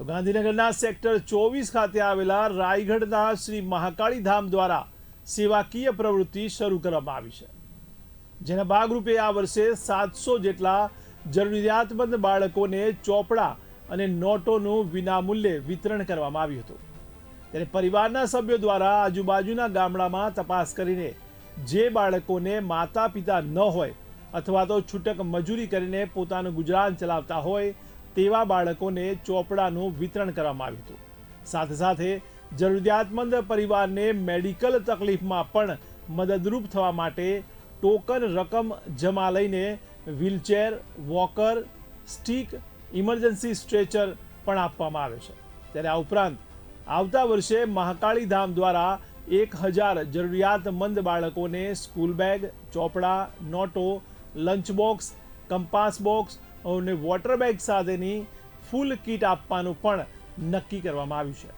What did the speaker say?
તો ગાંધીનગરના સેક્ટર ચોવીસ ખાતે આવેલા રાયગઢના શ્રી મહાકાળી ધામ દ્વારા સેવાકીય પ્રવૃત્તિ શરૂ કરવામાં આવી છે. જેના ભાગરૂપે આ વર્ષે સાતસો જેટલા જરૂરિયાતમંદ બાળકોને ચોપડા અને નોટોનું વિનામૂલ્યે વિતરણ કરવામાં આવ્યું હતું. ત્યારે પરિવારના સભ્યો દ્વારા આજુબાજુના ગામડામાં તપાસ કરીને જે બાળકોને માતા પિતા ન હોય અથવા તો છૂટક મજૂરી કરીને પોતાનું ગુજરાન ચલાવતા હોય તેવા બાળકોને ચોપડાનું વિતરણ કરવામાં આવ્યું હતું. સાથે સાથે, જરૂરિયાતમંદ પરિવારને મેડિકલ તકલીફમાં પણ મદદરૂપ થવા માટે ટોકન રકમ જમા લઈને wheelchair, walker, stick, emergency stretcher પણ આપવામાં આવે છે. ત્યારે આ ઉપરાંત, આવતા વર્ષે મહાકાળી ધામ દ્વારા એક હજાર જરૂરિયાતમંદ બાળકોને સ્કૂલ બેગ, ચોપડા, નોટો, લંચ બોક્સ, કંપાસ બોક્સ અને વોટર બેગ સાથેની ફૂલ કીટ આપવાનું પણ નક્કી કરવામાં આવ્યું છે.